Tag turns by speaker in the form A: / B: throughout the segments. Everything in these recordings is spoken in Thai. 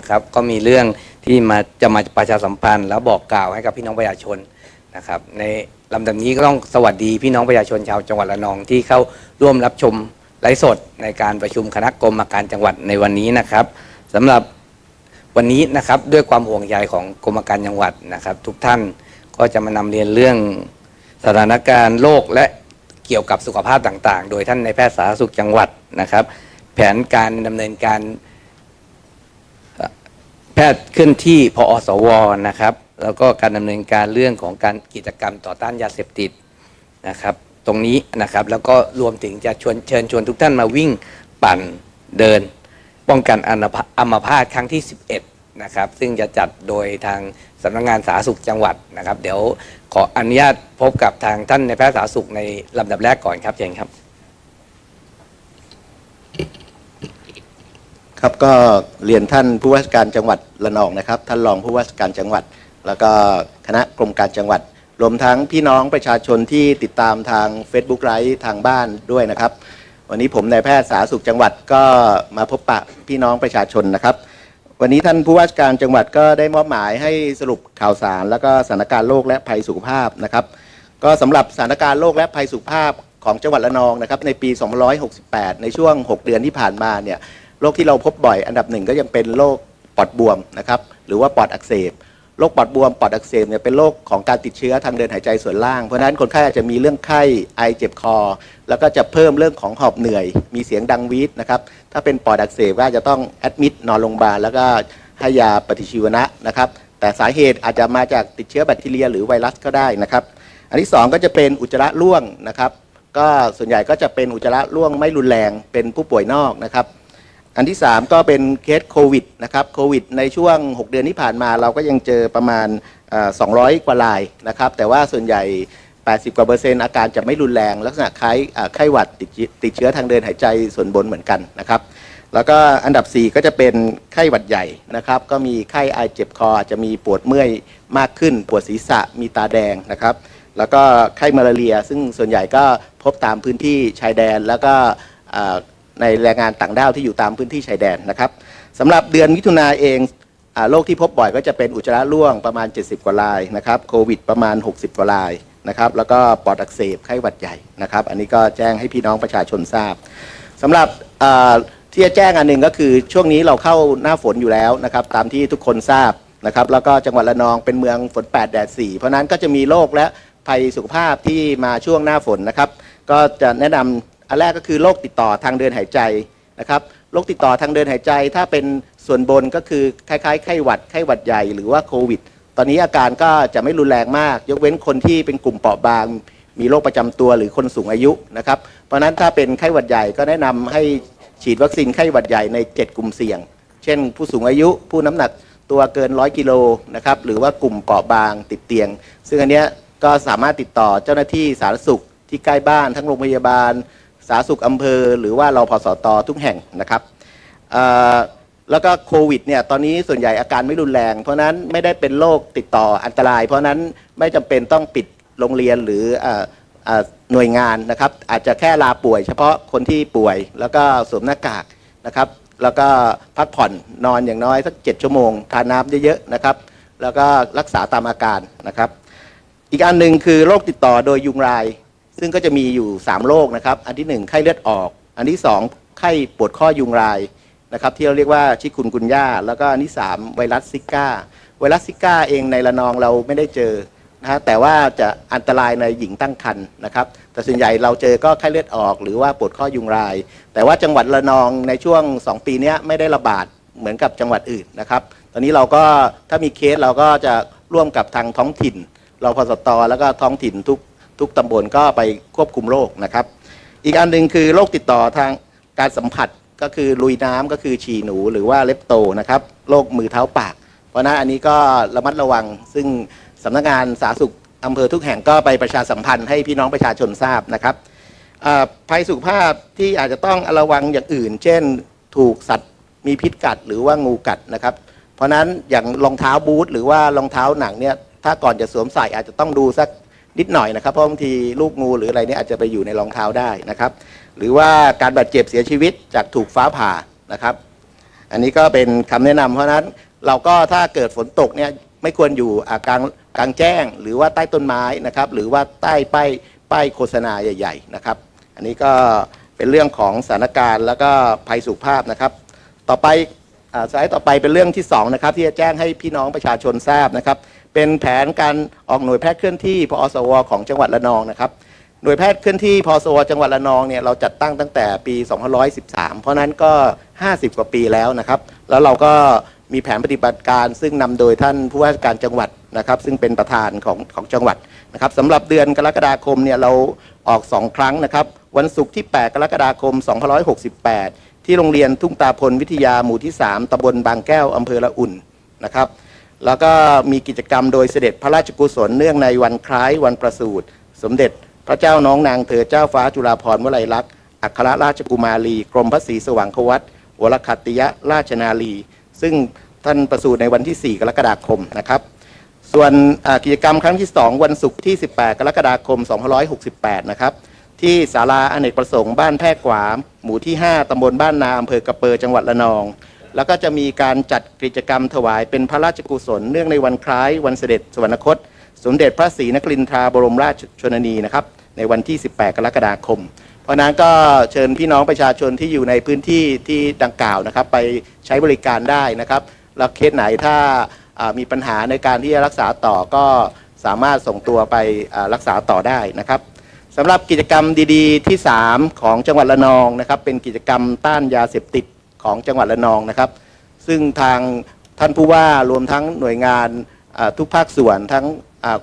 A: นะครับก็มีเรื่องที่มาจะมาประชาสัมพันธ์ แล้วบอกกล่าวให้กับพี่น้องประชาชนนะครับในลำดับนี้ก็ต้องสวัสดีพี่น้องประชาชนชาวจังหวัดระนองที่เข้าร่วมรับชมไลฟ์สดในการประชุมคณะกรรมการจังหวัดในวันนี้นะครับสำหรับวันนี้นะครับด้วยความห่วงใยของกรมการจังหวัดนะครับ ทุกท่านก็จะมานำเรียนเรื่องสถานการณ์โรคและเกี่ยวกับสุขภาพต่างๆ โดยท่านในแพทย์สาธารณสุขจังหวัดนะครับ แผนการดำเนินการ ทย์เคลื่อนที่พอสวนะครับ แล้วก็การดำเนินการเรื่องของการกิจกรรมต่อต้านยาเสพติดนะครับ ตรงนี้นะครับแล้วก็รวมถึงจะชวนเชิญชวนทุกท่านมาวิ่งปั่นเดิน ป้องกันอัมพาพาตครั้งที่ 11นะครับซึ่งจะจัดโดยทางสำนักงานสาธารณสุขจังหวัดนะครับ เดี๋ยวขออนุญาตพบกับทางท่านในแพทย์สาธารณสุขในลำดับแรกก่อนครับเชิญครับ
B: ครับก็เรียนท่านผู้ว่าราชการจังหวัดระนองนะครับ ท่านรองผู้ว่าราชการจังหวัด แล้วก็คณะกรมการจังหวัด รวมทั้งพี่น้องประชาชนที่ติดตามทาง Facebook ไลฟ์ทางบ้านด้วยนะครับ วันนี้ผมนายแพทย์สาธารณสุขจังหวัดก็มาพบปะพี่น้องประชาชนนะครับ วันนี้ท่านผู้ว่าราชการจังหวัดก็ได้มอบหมายให้สรุปข่าวสาร แล้วก็สถานการณ์โรคและภัยสุขภาพนะครับ ก็สำหรับสถานการณ์โรคและภัยสุขภาพของจังหวัดระนองนะครับในปี 2568 ในช่วง 6 เดือนที่ผ่านมาเนี่ย โรคที่เราพบบ่อยอันดับหนึ่งก็ยังเป็นโรคปอดบวมนะครับหรือว่าปอดอักเสบโรคปอดบวมปอดอักเสบเนี่ยเป็นโรคของการติดเชื้อทางเดินหายใจส่วนล่าง เพราะฉะนั้นคนไข้อาจจะมีเรื่องไข้ไอเจ็บคอ แล้วก็จะเพิ่มเรื่องของหอบเหนื่อย มีเสียงดังวีดนะครับถ้าเป็นปอดอักเสบก็จะต้องแอดมิดนอนโรงพยาบาลแล้วก็ให้ยาปฏิชีวนะนะครับแต่สาเหตุอาจจะมาจากติดเชื้อแบคทีเรีย หรือไวรัสก็ได้นะครับ อันที่สองก็จะเป็นอุจจาระร่วงนะครับ ก็ส่วนใหญ่ก็จะเป็นอุจจาระร่วงไม่รุนแรงเป็นผู้ป่วยนอกนะครับ อันที่ 3 ก็เป็นเคสโควิดนะครับโควิดในช่วง 6 เดือนที่ผ่านมาเราก็ยังเจอประมาณเอ่อ200 กว่ารายนะครับแต่ว่าส่วนใหญ่ 80 กว่าเปอร์เซ็นต์อาการจะไม่รุนแรง ลักษณะคล้ายไข้หวัดติดเชื้อติดเชื้อทางเดินหายใจส่วนบนเหมือนกันนะครับแล้วก็อันดับ 4 ก็จะเป็นไข้หวัดใหญ่นะครับก็มีไข้ไอเจ็บคอจะมีปวดเมื่อยมากขึ้น ปวดศีรษะมีตาแดงนะครับแล้วก็ไข้มาลาเรีย ซึ่งส่วนใหญ่ก็พบตามพื้นที่ชายแดนแล้วก็ ในแรงงานต่างด้าวที่อยู่ตามพื้นที่ชายแดนนะครับสำหรับเดือนมิถุนาเองโรคที่พบบ่อยก็จะเป็นอุจจาระร่วงประมาณ 70 กว่ารายนะครับโควิดประมาณ 60 กว่ารายนะครับแล้วก็ปอดอักเสบไข้หวัดใหญ่นะครับ อันนี้ก็แจ้งให้พี่น้องประชาชนทราบสำหรับที่จะแจ้งอันหนึ่งก็คือช่วงนี้เราเข้าหน้าฝนอยู่แล้วนะครับตามที่ทุกคนทราบนะครับแล้วก็จังหวัดระนองเป็นเมืองฝน 8 แดด 4 เพราะฉะนั้นก็จะมีโรคและภัยสุขภาพที่มาช่วงหน้าฝนนะครับก็จะแนะนำ อันแรกก็คือโรคติดต่อทางเดินหายใจนะครับโรคติดต่อทางเดินหายใจ ถ้าเป็นส่วนบนก็คือคล้ายๆไข้หวัดไข้หวัดใหญ่หรือว่าโควิด ตอนนี้อาการก็จะไม่รุนแรงมาก ยกเว้นคนที่เป็นกลุ่มเปราะบาง มีโรคประจำตัวหรือคนสูงอายุนะครับเพราะนั้นถ้าเป็นไข้หวัดใหญ่ก็แนะนำให้ฉีดวัคซีนไข้หวัดใหญ่ใน 7 กลุ่มเสี่ยง เช่น ผู้สูงอายุผู้น้ำหนักตัวเกิน 100 กิโลนะครับหรือว่ากลุ่มเปราะบางติดเตียง ซึ่งอันเนี้ยก็สามารถติดต่อเจ้าหน้าที่สาธารณสุขที่ใกล้บ้านทั้งโรงพยาบาล สาธารณสุขอำเภอ หรือว่ารอพสตทุกแห่งนะครับแล้วก็โควิดเนี่ยตอนนี้ส่วนใหญ่อาการไม่รุนแรง เพราะนั้นไม่ได้เป็นโรคติดต่ออันตราย เพราะนั้นไม่จำเป็นต้องปิดโรงเรียนหรืออหน่วยงานนะครับอาจจะแค่ลาป่วย เฉพาะคนที่ป่วย แล้วก็สวมหน้ากากนะครับ แล้วก็พักผ่อนนอนอย่างน้อยสักเจ็ดชั่วโมง ทานน้ำเยอะๆนะครับ แล้วก็รักษาตามอาการนะครับ อีกอันหนึ่งคือโรคติดต่อโดยยุงลาย ซึ่งก็จะมีอยู่ 3 โรคนะครับ อันที่ 1 ไข้เลือดออก อันที่ 2 ไข้ปวดข้อยุงลายนะครับที่เราเรียกว่าชิคุนกุนย่า แล้วก็อันที่ 3 ไวรัสซิก้า ไวรัสซิก้าเองในระนองเราไม่ได้เจอนะฮะแต่ว่าจะอันตรายในหญิงตั้งครรภ์นะครับ แต่ส่วนใหญ่เราเจอก็ไข้เลือดออกหรือว่าปวดข้อยุงลาย แต่ว่าจังหวัดระนองในช่วง 2 ปีนี้ไม่ได้ระบาดเหมือนกับจังหวัดอื่นนะครับ ตอนนี้เราก็ถ้ามีเคสเราก็จะร่วมกับทางท้องถิ่นเราพสตแล้วก็ท้องถิ่นทุก ทุกตำบลก็ไปควบคุมโรคนะครับ อีกอันหนึ่งคือโรคติดต่อทางการสัมผัสก็คือลุยน้ำก็คือฉี่หนูหรือว่าเล็บโตนะครับโรคมือเท้าปาก เพราะนั้นอันนี้ก็ระมัดระวัง ซึ่งสำนักงานสาธารณสุขอำเภอทุกแห่งก็ไปประชาสัมพันธ์ให้พี่น้องประชาชนทราบนะครับภัยสุขภาพที่อาจจะต้องระวังอย่างอื่น เช่น ถูกสัตว์มีพิษกัดหรือว่างูกัดนะครับ เพราะนั้นอย่างรองเท้าบูทหรือว่ารองเท้าหนังเนี่ยถ้าก่อนจะสวมใส่อาจจะต้องดูสัก นิดหน่อยนะครับเพราะบางทีลูกงูหรืออะไรเนี่ยอาจจะไปอยู่ในรองเท้าได้นะครับ หรือว่าการบาดเจ็บเสียชีวิตจากถูกฟ้าผ่านะครับ อันนี้ก็เป็นคำแนะนำเพราะนั้นเราก็ถ้าเกิดฝนตกเนี่ยไม่ควรอยู่ากลางกลางแจ้ง หรือว่าใต้ต้นไม้นะครับ หรือว่าใต้ป้ายป้ายโฆษณาใหญ่ ๆนะครับ อันนี้ก็เป็นเรื่องของสถานการณ์แล้วก็ภัยสุขภาพนะครับ ต่อไปอ่าสไลด์ต่อไปเป็นเรื่องที่สองนะครับที่จะแจ้งให้พี่น้องประชาชนทราบนะครับ เป็นแผนการออกหน่วยแพทย์เคลื่อนที่พอสวของจังหวัดระนองนะครับหน่วยแพทย์เคลื่อนที่พอสวจังหวัดระนองเนี่ยเราจัดตั้งตั้งแต่ปี 2513 เพราะนั้นก็ 50 กว่าปีแล้วนะครับ แล้วเราก็มีแผนปฏิบัติการซึ่งนำโดยท่านผู้ว่าการจังหวัดนะครับ ซึ่งเป็นประธานของของจังหวัดนะครับสำหรับเดือนกรกฎาคมเนี่ยเราออก 2 ครั้งนะครับ วันศุกร์ที่ 8 กรกฎาคม 2568 ที่โรงเรียนทุ่งตาพลวิทยาหมู่ที่ 3ตำบลบางแก้วอำเภอละอุ่นนะครับ แล้วก็มีกิจกรรมโดยเสด็จพระราชกุศลเนื่องในวันคล้ายวันประสูติสมเด็จพระเจ้าน้องนางเธอเจ้าฟ้าจุฬาภรณ์วลัยลักษณ์อัครราชกุมารี กรมพระศรีสว่างควัตวรคัตติยราชนาลี ซึ่งท่านประสูติในวันที่ 4 กรกฎาคมนะครับ ส่วนกิจกรรมครั้งที่ 2 วันศุกร์ที่ 18 กรกฎาคม 2568 นะครับ ที่ศาลาอเนกประสงค์บ้านแพรกขวามหมู่ที่ 5 ตำบลบ้านนาอำเภอกระเปอจังหวัดระนอง แล้วก็จะมีการจัดกิจกรรมถวายเป็นพระราชกุศล เนื่องในวันคล้ายวันเสด็จสวรรคต สมเด็จพระศรีนครินทราบรมราชชนนีนะครับในวันที่ 18 กรกฎาคม เพราะนั้นก็เชิญพี่น้องประชาชนที่อยู่ในพื้นที่ที่ดังกล่าวนะครับ ไปใช้บริการได้นะครับแล้วเคสไหนถ้ามีปัญหาในการที่จะรักษาต่อก็สามารถส่งตัวไปรักษาต่อได้นะครับสำหรับกิจกรรมดีๆ ที่ 3 ของจังหวัดระนองนะครับ เป็นกิจกรรมต้านยาเสพติด ของจังหวัดระนองนะครับ ซึ่งทางท่านผู้ว่ารวมทั้งหน่วยงานทุกภาคส่วนทั้ง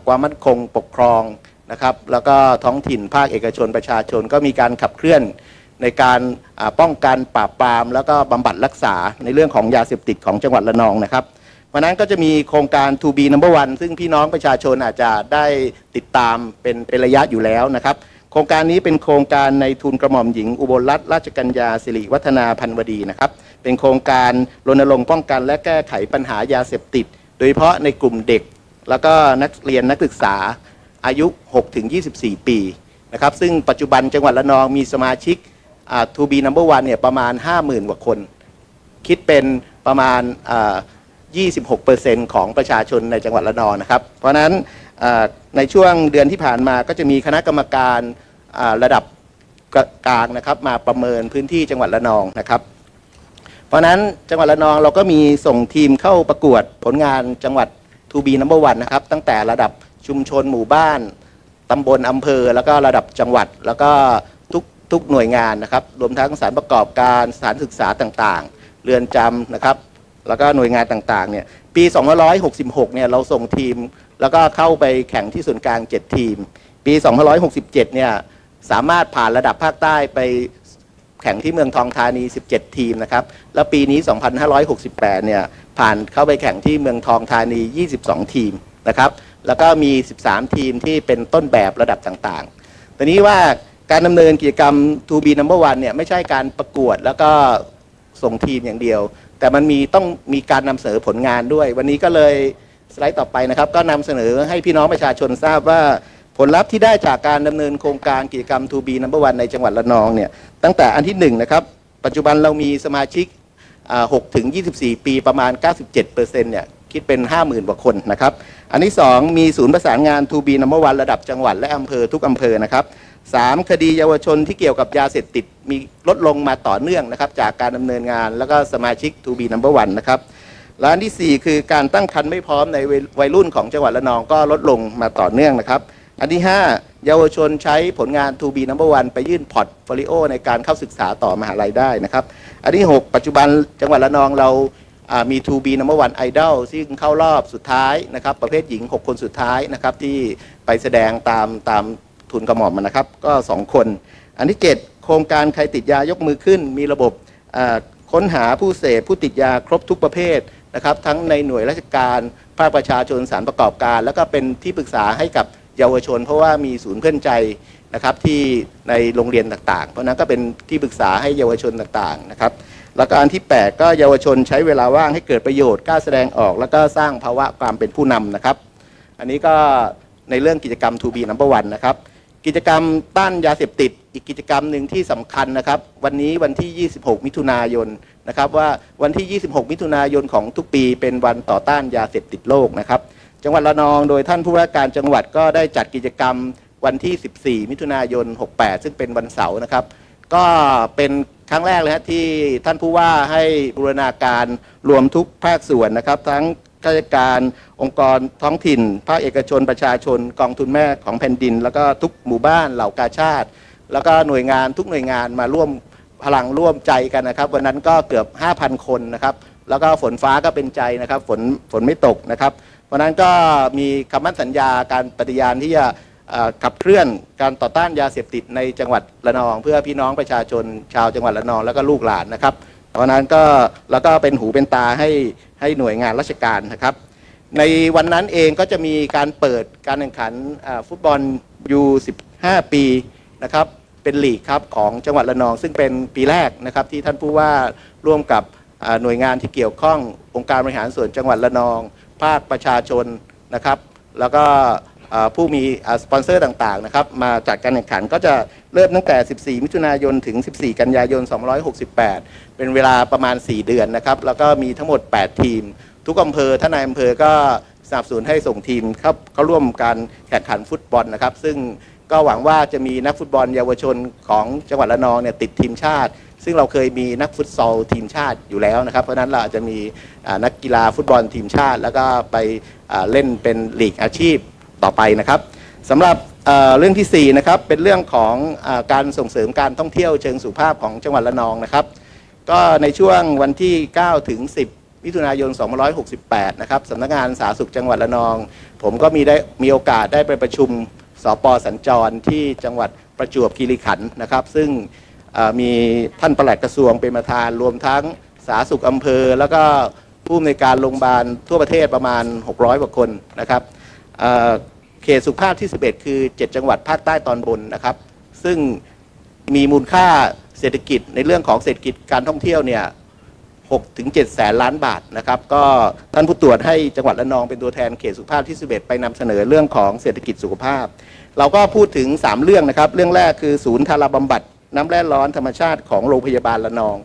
B: ความมั่นคงปกครองนะครับ แล้วก็ท้องถิ่นภาคเอกชนประชาชนก็มีการขับเคลื่อนในการป้องกันปราบปราม แล้วก็บำบัดรักษาในเรื่องของยาเสพติดของจังหวัดระนองนะครับเพราะนั้นก็จะมีโครงการ To be number one ซึ่งพี่น้องประชาชนอาจจะได้ติดตามเป็นเป็นระยะอยู่แล้วนะครับ โครงการนี้เป็นโครงการในทุนกระหม่อมหญิง อุบลรัตนราชกัญญาสิริวัฒนาพันวดีนะครับ เป็นโครงการรณรงค์ป้องกันและแก้ไขปัญหายาเสพติด โดยเฉพาะในกลุ่มเด็ก แล้วก็นักเรียนนักศึกษาอายุ 6-24 ปีนะครับ ซึ่งปัจจุบันจังหวัดระนองมีสมาชิกอ่า To be number one เนี่ยประมาณ 50,000 กว่าคน คิดเป็นประมาณ 26%ของประชาชนในจังหวัดระนองนะครับ เพราะนั้น ในช่วงเดือนที่ผ่านมาก็จะมีคณะกรรมการระดับกลางนะครับมาประเมินพื้นที่จังหวัดระนองนะครับ เพราะนั้นจังหวัดระนองเราก็มีส่งทีมเข้าประกวดผลงานจังหวัด To be number one นะครับ ตั้งแต่ระดับชุมชนหมู่บ้าน ตำบลอำเภอ แล้วก็ระดับจังหวัด แล้วก็ทุกทุกหน่วยงานนะครับ รวมทั้งสานประกอบการสถานศึกษาต่างๆ เรือนจำนะครับ แล้วก็หน่วยงานต่างๆเนี่ย ปี 2566 เนี่ยเราส่งทีม แล้วก็เข้าไปแข่งที่ส่วนกลาง 7 ทีม ปี 2567 เนี่ยสามารถผ่านระดับภาคใต้ไปแข่งที่เมืองทองธานี 17 ทีมนะครับ แล้วปีนี้ 2568 เนี่ยผ่านเข้าไปแข่งที่เมืองทองธานี 22 ทีมนะครับ แล้วก็มี 13 ทีมที่เป็นต้นแบบระดับต่างๆ ตอนนี้ว่าการดำเนินกิจกรรม To be number one เนี่ยไม่ใช่การประกวดแล้วก็ส่งทีมอย่างเดียว แต่มันมีต้องมีการนำเสนอผลงานด้วย วันนี้ก็เลยสไลด์ต่อไปนะครับ ก็นำเสนอให้พี่น้องประชาชนทราบว่าผลลัพธ์ที่ได้จากการดำเนินโครงการกิจกรรม To be number one ในจังหวัดระนองเนี่ยตั้งแต่อันที่หนึ่งนะครับปัจจุบันเรามีสมาชิก6ถึง 24 ปีประมาณ 97%เนี่ยคิดเป็น 50,000กว่าคนนะครับ อันที่ 2 มีศูนย์ประสานงาน To be number one ระดับจังหวัดและอำเภอทุกอำเภอนะครับ 3 คดีเยาวชนที่เกี่ยวกับยาเสพติดมีลดลงมาต่อเนื่องนะครับ จากการดำเนินงานแล้วก็สมาชิก To be number one นะครับและอันทีสี่ 4 คือการตั้งครรภ์ไม่พร้อมในวัยรุ่นของจังหวัดระนองก็ลดลงมาต่อเนื่องนะครับ อันที่ 5 เยาวชนใช้ผลงาน To be number one ไปยื่นพอร์ตโฟลิโอในการเข้าศึกษาต่อมหาลัยได้นะครับ อันที่ 6 ปัจจุบันจังหวัดระนองเราามี To be number one idol ซึ่งเข้ารอบสุดท้ายนะครับ ประเภทหญิง 6 คนสุดท้ายนะครับที่ไปแสดงตามตาม ทุนกระหม่อมนะครับ ก็ 2 คน อันที่ 7 โครงการใครติดยายกมือขึ้น มีระบบค้นหาผู้เสพผู้ติดยาครบทุกประเภทนะครับ ทั้งในหน่วยราชการภาคประชาชนสารประกอบการ แล้วก็เป็นที่ปรึกษาให้กับเยาวชน เพราะว่ามีศูนย์เพื่อนใจนะครับที่ในโรงเรียนต่างๆ เพราะฉะนั้นก็เป็นที่ปรึกษาให้เยาวชนต่างๆนะครับแล้วก็อันที่ 8 ก็เยาวชนใช้เวลาว่างให้เกิดประโยชน์กล้าแสดงออก แล้วก็สร้างภาวะความเป็นผู้นำนะครับ อันนี้ก็ในเรื่องกิจกรรม To be number one นะครับ กิจกรรมต้านยาเสพติด อีกกิจกรรมหนึ่งที่สำคัญนะครับ วันนี้วันที่ 26 มิถุนายนนะครับว่าวันที่ 26 มิถุนายนของทุกปีเป็นวันต่อต้านยาเสพติดโลกนะครับ จังหวัดระนองโดยท่านผู้ว่าการจังหวัดก็ได้จัดกิจกรรมวันที่ 14 มิถุนายน 68 ซึ่งเป็นวันเสาร์นะครับ ก็เป็นครั้งแรกเลยฮะที่ท่านผู้ว่าให้บูรณาการรวมทุกภาคส่วนนะครับ ทั้ง ข้าราชการองค์กรท้องถิ่น ภาคเอกชนประชาชน กองทุนแม่ของแผ่นดิน แล้วก็ทุกหมู่บ้านเหล่ากาชาติ แล้วก็หน่วยงานทุกหน่วยงานมาร่วมพลังร่วมใจกันนะครับ วันนั้นก็เกือบ 5,000 คนนะครับ แล้วก็ฝนฟ้าก็เป็นใจนะครับ ฝนฝนไม่ตกนะครับวันนั้นก็มีคำมั่นสัญญาการปฏิญาณที่จะขับเคลื่อนการต่อต้านยาเสพติดในจังหวัดระนอง เพื่อพี่น้องประชาชนชาวจังหวัดระนอง แล้วก็ลูกหลานนะครับเพราะนั้นก็แล้วก็เป็นหูเป็นตาให้ ให้หน่วยงานราชการนะครับ ในวันนั้นเองก็จะมีการเปิดการแข่งขันฟุตบอลยู15 ปีนะครับเป็นลีกครับของจังหวัดระนอง ซึ่งเป็นปีแรกนะครับที่ท่านผู้ว่าร่วมกับหน่วยงานที่เกี่ยวข้ององค์การบริหารส่วนจังหวัดระนอง ภาคประชาชนนะครับ แล้วก็ ผู้มีสปอนเซอร์ต่างๆนะครับมาจัดการแข่งขันก็จะเริ่มตั้งแต่ 14 มิถุนายนถึง 14 กันยายน 268 เป็นเวลาประมาณ 4 เดือนนะครับแล้วก็มีทั้งหมด 8 ทีม ทุกอำเภอท่านนายอำเภอก็สนับสนุนให้ส่งทีมเข้าเข้าร่วมการแข่งขันฟุตบอลนะครับ ซึ่งก็หวังว่าจะมีนักฟุตบอลเยาวชนของจังหวัดระนองเนี่ยติดทีมชาติ ซึ่งเราเคยมีนักฟุตซอลทีมชาติอยู่แล้วนะครับ เพราะนั้นเราอาจจะมีนักกีฬาฟุตบอลทีมชาติ แล้วก็ไปเล่นเป็นลีกอาชีพ ต่อไปนะครับสำหรับเเรื่องที่4นะครับเป็นเรื่องของอการส่งเสริมการท่องเที่ยวเชิงสุภาพของจังหวัดระนองนะครับ ก็ในช่วงวันที่ 9 ถึง 10 มิถุนายน 2568 นะครับสำนักงานสาธารณสุขจังหวัดระนอง ผมก็มีได้มีโอกาสได้ไปประชุมสปสัญจรที่จังหวัดประจวบคีรีขันธ์นะครับ ซึ่งมีท่านปลัดกระทรวงเป็นประธานรวมทั้งสาธารณสุขอำเภอ แล้วก็ผู้อำนวยการโรงพยาบาลทั่วประเทศประมาณ 600กว่าคนนะครับ เขตสุขภาพที่ 11 คือ 7 จังหวัดภาคใต้ตอนบนนะครับ ซึ่งมีมูลค่าเศรษฐกิจในเรื่องของเศรษฐกิจการท่องเที่ยวเนี่ย6ถึง7แสนล้านบาทนะครับ ก็ท่านผู้ตรวจให้จังหวัดระนองเป็นตัวแทนเขตสุขภาพที่ 11 ไปนำเสนอเรื่องของเศรษฐกิจสุขภาพ เราก็พูดถึง 3 เรื่องนะครับ เรื่องแรกคือศูนย์ทาราบำบัดน้ำแร่ร้อนธรรมชาติของโรงพยาบาลระนอง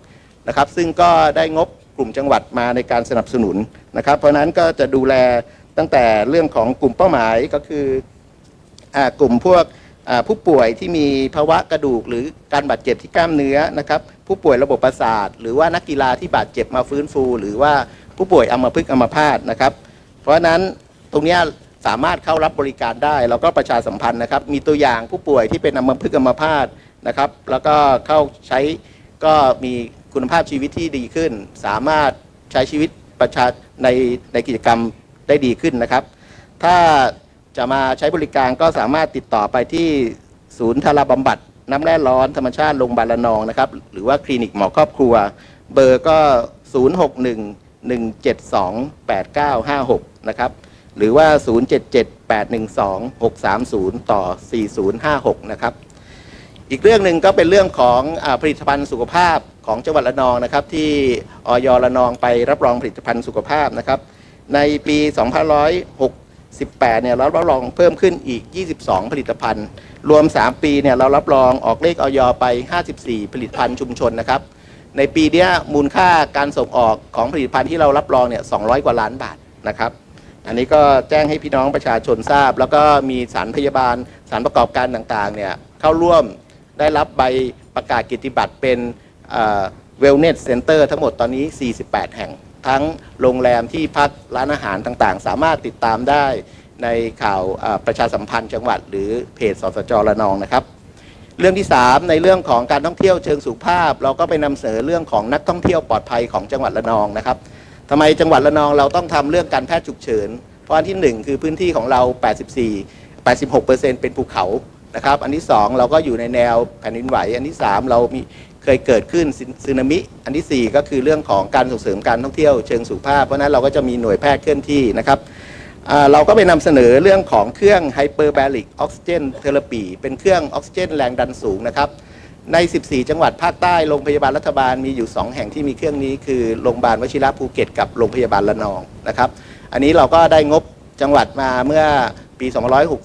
B: นะครับ ซึ่งก็ได้งบกลุ่มจังหวัดมาในการสนับสนุนนะครับ เพราะนั้นก็จะดูแล ตั้งแต่เรื่องของกลุ่มเป้าหมายก็คืออกลุ่มพวกผู้ป่วยที่มีภาวะกระดูก หรือการบาดเจ็บที่กล้ามเนื้อนะครับ ผู้ป่วยระบบประสาท หรือว่านักกีฬาที่บาดเจ็บมาฟื้นฟู หรือว่าผู้ป่วยอัมพฤกษ์อัมพาตนะครับ เพราะฉะนั้นตรงนี้สามารถเข้ารับบริการได้เราก็ประชาสัมพันธ์นะครับ มีตัวอย่างผู้ป่วยที่เป็นอัมพฤกษ์อัมพาตนะครับ แล้วก็เข้าใช้ก็มีคุณภาพชีวิตที่ดีขึ้น สามารถใช้ชีวิตประชาในในกิจกรรม ได้ดีขึ้นนะครับ ถ้าจะมาใช้บริการก็สามารถติดต่อไปที่ศูนย์ทาราบำบัด น้ำแร่ร้อนธรรมชาติโรงพยาบาลระนองนะครับ หรือว่าคลินิกหมอครอบครัว เบอร์ก็ 061 172 8956 นะครับ หรือว่า 077 812 630ต่อ 4056 นะครับ อีกเรื่องหนึ่งก็เป็นเรื่องของอผลิตภัณฑ์สุขภาพของจังหวัดระนองนะครับ ที่ออยระนองไปรับรองผลิตภัณฑ์สุขภาพนะครับ ในปี2568เนี่ยเรารับรองเพิ่มขึ้นอีก 22 ผลิตภัณฑ์ รวม 3 ปีเนี่ยเรารับรองออกเลขออยไป 54 ผลิตภัณฑ์ชุมชนนะครับ ในปีเนี้ยมูลค่าการส่งออกของผลิตภัณฑ์ที่เรารับรองเนี่ย 200 กว่าล้านบาทนะครับ อันนี้ก็แจ้งให้พี่น้องประชาชนทราบ แล้วก็มีสารพยาบาลสารประกอบการต่างๆเนี่ยเข้าร่วมได้รับใบประกาศกิตติบัตรเป็นเวลเนสเซ็นเตอร์ทั้งหมดตอนนี้ 48 แห่ง ทั้งโรงแรมที่พักร้านอาหารต่างๆ สามารถติดตามได้ในข่าวประชาสัมพันธ์จังหวัด หรือเพจสสจระนองนะครับเรื่องที่ 3 ในเรื่องของการท่องเที่ยวเชิงสุขภาพ เราก็ไปนำเสนอเรื่องของนักท่องเที่ยวปลอดภัยของจังหวัดระนองนะครับทำไมจังหวัดระนองเราต้องทำเรื่องการแพทย์ฉุกเฉิน เพราะอันที่ 1 คือพื้นที่ของเรา 84 86 เป็นภูเขานะครับ อันที่ 2 เราก็อยู่ในแนวแผ่นดินไหว อันที่ 3 เรามี เคยเกิดขึ้นซึนามิ อันทีสี่ 4 ก็คือเรื่องของการส่งเสริมการท่องเที่ยวเชิงสุขภาพ เพราะนั้นเราก็จะมีหน่วยแพทย์เคลื่อนที่นะครับเราก็ไปนำเสนอเรื่องของเครื่อง Hyperbaric Oxygen Therapy เป็นเครื่องออกซิเจนแรงดันสูงนะครับใน 14 จังหวัดภาคใต้โรงพยาบาลรัฐบาลมีอยู่ 2 แห่งที่มีเครื่องนี้คือโรงพยาบาลวชิระภูเก็ตกับโรงพยาบาลระนองนะครับ อันนี้เราก็ได้งบจังหวัดมาเมื่อปี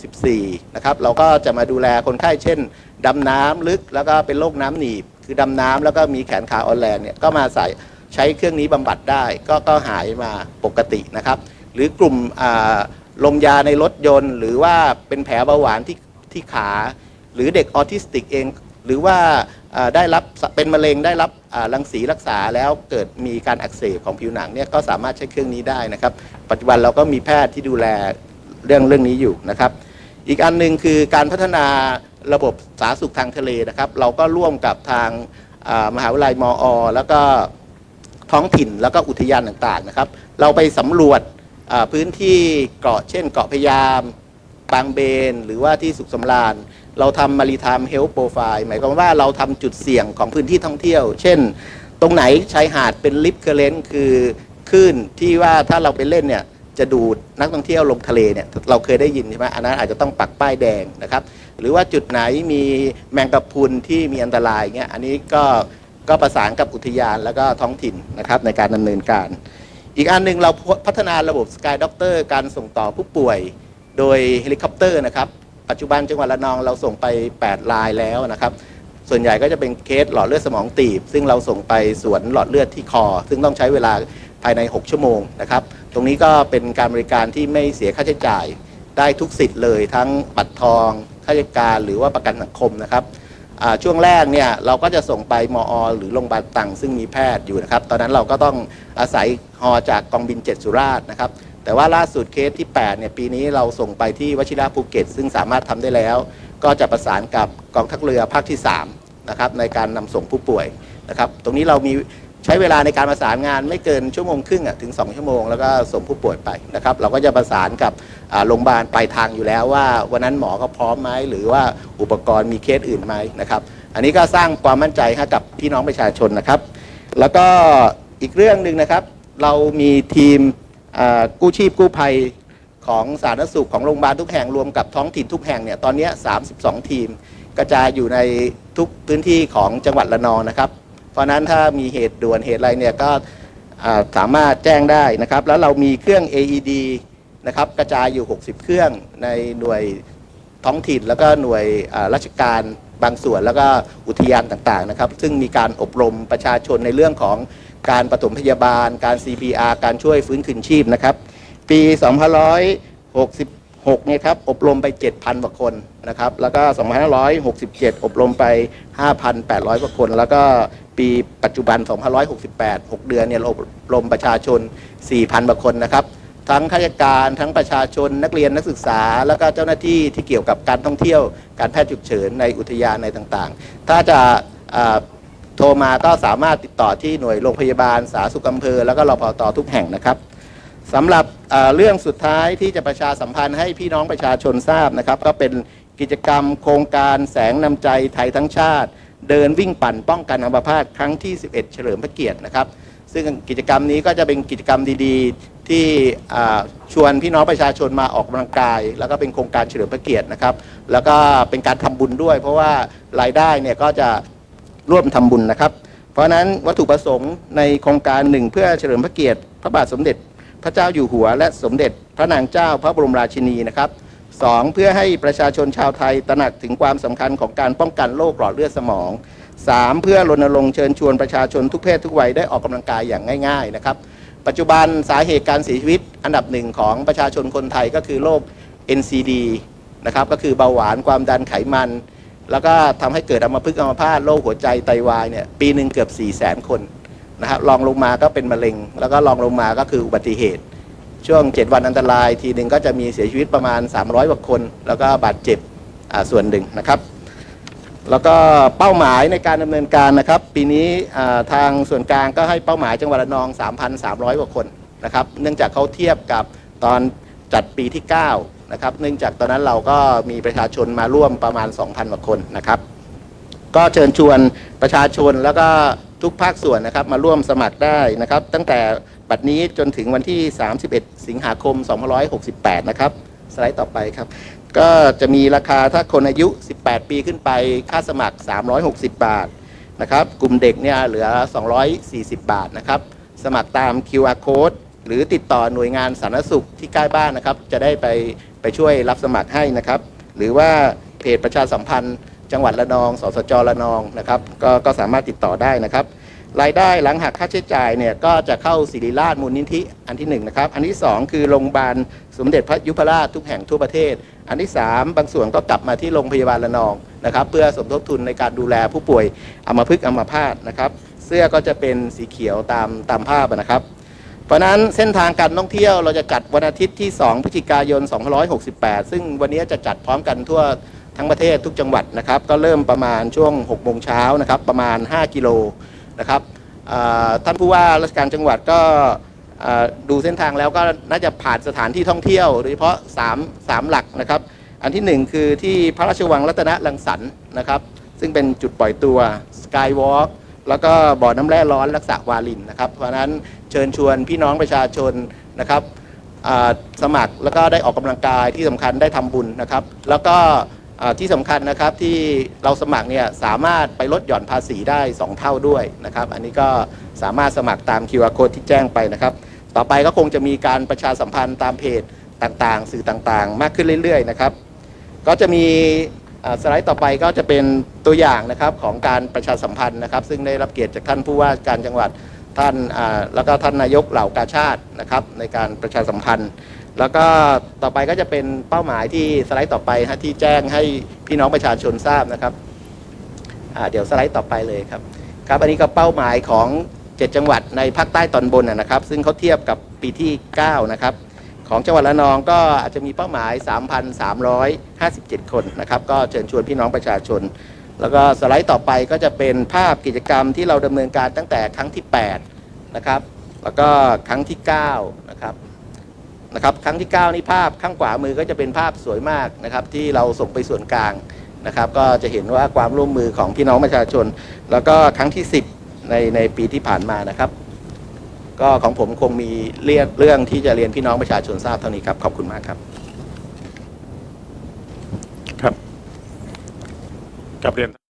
B: 264 นะครับ เราก็จะมาดูแลคนไข้เช่นดำน้ำลึกแล้วก็เป็นโรคน้ำหนีบ คือดำน้ำแล้วก็มีแขนขาอ่อนแรงเนี่ยก็มาใส่ใช้เครื่องนี้บำบัดได้ก็ก็หายมาปกตินะครับ หรือกลุ่มลมยาในรถยนต์ หรือว่าเป็นแผลเบาหวานที่ที่ขา หรือเด็กออทิสติกเอง หรือว่าได้รับเป็นมะเร็งได้รับรังสีรักษาแล้วเกิดมีการอักเสบของผิวหนังเนี่ยก็สามารถใช้เครื่องนี้ได้นะครับ ปัจจุบันเราก็มีแพทย์ที่ดูแลเรื่องเรื่องนี้อยู่นะครับ อีกอันหนึ่งคือการพัฒนาระบบสาธารณสุขทางทะเลนะครับ เราก็ร่วมกับทางมหาวิทยาลัยมอ แล้วก็ท้องถิ่นแล้วก็อุทยานต่างๆนะครับ เราไปสำรวจพื้นที่เกาะเช่น เกาะพยามบางเบน หรือว่าที่สุขสำราญ เราทำมารีไทม์เฮลท์โปรไฟล์หมายความว่าเราทำจุดเสี่ยงของพื้นที่ท่องเที่ยว เช่น ตรงไหนชายหาดเป็นลิฟเคเรนต์คือคลื่นที่ว่าถ้าเราไปเล่นเนี่ย จะดูดนักท่องเที่ยวลงทะเลเนี่ยเราเคยได้ยินใช่ไหมอันนั้นอาจจะต้องปักป้ายแดงนะครับ หรือว่าจุดไหนมีแมงกะพรุนที่มีอันตรายเงี้ยอันนี้ก็ก็ประสานกับอุทยานแล้วก็ท้องถิ่นนะครับในการดำเนินการ อีกอันหนึ่งเราพัฒนาระบบสกายด็อกเตอร์การส่งต่อผู้ป่วย โดยเฮลิคอปเตอร์นะครับปัจจุบันจังหวัดระนองเราส่งไป8รายแล้วนะครับ ส่วนใหญ่ก็จะเป็นเคสหลอดเลือดสมองตีบ ซึ่งเราส่งไปสวนหลอดเลือดที่คอ ซึ่งต้องใช้เวลาภายใน 6 ชั่วโมงนะครับ รงนี้ก็เป็นการบริการที่ไม่เสียค่าใช้จ่ายได้ทุกสิทธิ์เลยทั้งบัตรทองข้าราชการหรือว่าประกันสังคมนะครับช่วงแรกเนี่ยเราก็จะส่งไปมอ หรือโรงพยาบาลตังซึ่งมีแพทย์อยู่นะครับ ตอนนั้นเราก็ต้องอาศัยฮอจากกองบิน 7 สุราษฎร์นะครับ แต่ว่าล่าสุดเคสที่8เนี่ยปีนี้เราส่งไปที่วชิระภูเก็ต ซึ่งสามารถทำได้แล้ว ก็จะประสานกับกองทัพเรือภาคที่3นะครับในการนำส่งผู้ป่วยนะครับ ตรงนี้เรามี ใช้เวลาในการประสานงานไม่เกินชั่วโมงครึ่งถึง 2 ชั่วโมง แล้วก็ส่งผู้ป่วยไปนะครับ เราก็จะประสานกับโรงพยาบาลปลายทางอยู่แล้วว่า วันนั้นหมอก็พร้อมไหมหรือว่าอุปกรณ์มีเคสอื่นไหมนะครับ อันนี้ก็สร้างความมั่นใจให้กับพี่น้องประชาชนนะครับ แล้วก็อีกเรื่องหนึ่งนะครับ เรามีทีมกู้ชีพกู้ภัยของสาธารณสุขของโรงพยาบาลทุกแห่งรวมกับท้องถิ่นทุกแห่งเนี่ยตอนนี้ 32 ทีม กระจายอยู่ในทุกพื้นที่ของจังหวัดระนองนะครับ ราะนั้นถ้ามีเหตุด่วนเหตุอะไรเนี่ยก็สามารถแจ้งได้นะครับ แล้วเรามีเครื่อง AED นะครับกระจายอยู่ 60 เครื่องในหน่วยท้องถิ่นแล้วก็หน่วยราชการบางส่วนแล้วก็อุทยานต่างๆนะครับ ซึ่งมีการอบรมประชาชนในเรื่องของการปฐมพยาบาล การ CPR การช่วยฟื้นคืนชีพนะครับ ปี 2 5 6 6เนี่ยครับอบรมไป 7,000กว่าคนนะครับแล้วก็ 2567 อบรมไป 5,800กว่าคน แล้วก็ปีปัจจุบัน 2568 6 เดือนเนี่ยอบรมประชาชน 4,000กว่าคนนะครับทั้งข้าราชการทั้งประชาชนนักเรียนนักศึกษา แล้วก็เจ้าหน้าที่ที่เกี่ยวกับการท่องเที่ยว การแพทย์ฉุกเฉินในอุทยานในต่างๆ ถ้าจะโทรมาก็สามารถติดต่อที่หน่วยโรงพยาบาลสาธารณสุขอำเภอ แล้วก็รพตทุกแห่งนะครับ สำหรับเรื่องสุดท้ายที่จะประชาสัมพันธ์ให้พี่น้องประชาชนทราบนะครับ ก็เป็นกิจกรรมโครงการแสงนำใจไทยทั้งชาติ เดินวิ่งปั่นป้องกันอัมพาตครั้งที่ 11 เฉลิมพระเกียรตินะครับ ซึ่งกิจกรรมนี้ก็จะเป็นกิจกรรมดีๆ ที่ชวนพี่น้องประชาชนมาออกกำลังกาย แล้วก็เป็นโครงการเฉลิมพระเกียรตินะครับ แล้วก็เป็นการทำบุญด้วย เพราะว่ารายได้เนี่ยก็จะร่วมทำบุญนะครับ เพราะนั้นวัตถุประสงค์ในโครงการหนึ่งเพื่อเฉลิมพระเกียรติ พระบาทสมเด็จ พระเจ้าอยู่หัว และสมเด็จพระนางเจ้าพระบรมราชินีนะครับสองเพื่อให้ประชาชนชาวไทยตระหนักถึงความสำคัญของการป้องกันโรคหลอดเลือดสมองสามเพื่อรณรงค์เชิญชวนประชาชนทุกเพศทุกวัยได้ออกกำลังกายอย่างง่าย ๆ นะครับ ปัจจุบันสาเหตุการเสียชีวิตอันดับหนึ่งของประชาชนคนไทยก็คือโรค NCD นะครับก็คือเบาหวานความดันไขมัน แล้วก็ทำให้เกิดอัมพฤกษ์อัมพาตโรคหัวใจไตวายเนี่ยปีหนึ่งเกือบ4 0 0 0 0 0 คน นะครับรองลงมาก็เป็นมะเร็ง แล้วก็รองลงมาก็คืออุบัติเหตุ ช่วง 7 วันอันตรายทีหนึ่งก็จะมีเสียชีวิตประมาณ 300กว่าคน แล้วก็บาดเจ็บส่วนหนึ่งนะครับ แล้วก็เป้าหมายในการดำเนินการนะครับ ปีนี้ทางส่วนกลางก็ให้เป้าหมายจังหวัดระนอง 3,300 กว่าคนนะครับ เนื่องจากเขาเทียบกับตอนจัดปีที่ 9 นะครับ เนื่องจากตอนนั้นเราก็มีประชาชนมาร่วมประมาณ 2,000กว่าคนนะครับ ก็เชิญชวนประชาชนแล้วก็ ทุกภาคส่วนนะครับมาร่วมสมัครได้นะครับ ตั้งแต่บัดนี้จนถึงวันที่ 31 สิงหาคม 2568 นะครับ สไลด์ต่อไปครับ ก็จะมีราคาถ้าคนอายุ 18 ปีขึ้นไปค่าสมัคร 360 บาทนะครับ กลุ่มเด็กเนี่ยเหลือ 240 บาทนะครับ สมัครตาม QR code หรือติดต่อหน่วยงานสาธารณสุขที่ใกล้บ้านนะครับ จะได้ไปไปช่วยรับสมัครให้นะครับ หรือว่าเพจประชาสัมพันธ์ จังหวัดระนอง สสจระนองนะครับก็ก็สามารถติดต่อได้นะครับ รายได้หลังหักค่าใช้จ่ายเนี่ยก็จะเข้าศิริราชมูลนิธิอันที่หนึ่งนะครับอันที่สองคือโรงพยาบาลสมเด็จพระยุพราชทุกแห่งทั่วประเทศ อันที่สามบางส่วนก็กลับมาที่โรงพยาบาลระนองนะครับ เพื่อสมทบทุนในการดูแลผู้ป่วยอัมพฤกษ์อัมพาตนะครับ เสื้อก็จะเป็นสีเขียวตามตามภาพนะครับเพราะฉะนั้นเส้นทางการท่องเที่ยวเราจะจัดวันอาทิตย์ที่ 2 พฤศจิกายน 2568 ซึ่งวันนี้จะจัดพร้อมกันทั่ว ทั้งประเทศทุกจังหวัดนะครับ ก็เริ่มประมาณช่วง6โมงเช้านะครับ ประมาณ 5 กิโลนะครับท่านผู้ว่าราชการจังหวัดก็ดูเส้นทางแล้วก็น่าจะผ่านสถานที่ท่องเที่ยวโดยเฉพาะ3 3หลักนะครับ อันที่ 1 คือที่พระราชวังรัตนรังสรรค์นะครับ ซึ่งเป็นจุดปล่อยตัวสกายวอล์กแล้วก็บ่อน้ำแร่ร้อนรักษาวาลินนะครับ เพราะนั้นเชิญชวนพี่น้องประชาชนนะครับสมัครแล้วก็ได้ออกกำลังกายที่สำคัญได้ทำบุญนะครับ แล้วก็ ที่สำคัญนะครับที่เราสมัครเนี่ยสามารถไปลดหย่อนภาษีได้ 2 เท่าด้วยนะครับ อันนี้ก็สามารถสมัครตาม QR code ที่แจ้งไปนะครับ ต่อไปก็คงจะมีการประชาสัมพันธ์ตามเพจต่างๆ สื่อต่างๆ มากขึ้นเรื่อยๆนะครับ ก็จะมีสไลด์ต่อไปก็จะเป็นตัวอย่างนะครับของการประชาสัมพันธ์นะครับ ซึ่งได้รับเกียรติจากท่านผู้ว่าการจังหวัดท่านแล้วก็ท่านนายกเหล่ากาชาตินะครับในการประชาสัมพันธ์ แล้วก็ต่อไปก็จะเป็นเป้าหมายที่สไลด์ต่อไปฮะที่แจ้งให้พี่น้องประชาชนทราบนะครับเดี๋ยวสไลด์ต่อไปเลยครับครับอันนี้ก็เป้าหมายของ 7 จังหวัดในภาคใต้ตอนบนนะครับ ซึ่งเขาเทียบกับปีที่ 9 นะครับ ของจังหวัดระนองก็อาจจะมีเป้าหมาย 3,357 คนนะครับ ก็เชิญชวนพี่น้องประชาชน แล้วก็สไลด์ต่อไปก็จะเป็นภาพกิจกรรมที่เราดำเนินการตั้งแต่ครั้งที่8นะครับแล้วก็ครั้งที่9นะครับ นะครับครั้งที่ 9 นี่ภาพข้างขวามือก็จะเป็นภาพสวยมากนะครับที่เราส่งไปส่วนกลางนะครับก็จะเห็นว่าความร่วมมือของพี่น้องประชาชน แล้วก็ครั้งที่ 10 ในในปีที่ผ่านมานะครับ ก็ของผมคงมีเรื่องเรื่องที่จะเรียนพี่น้องประชาชนทราบเท่านี้ครับขอบคุณมากครับ
C: ครับกับเรียน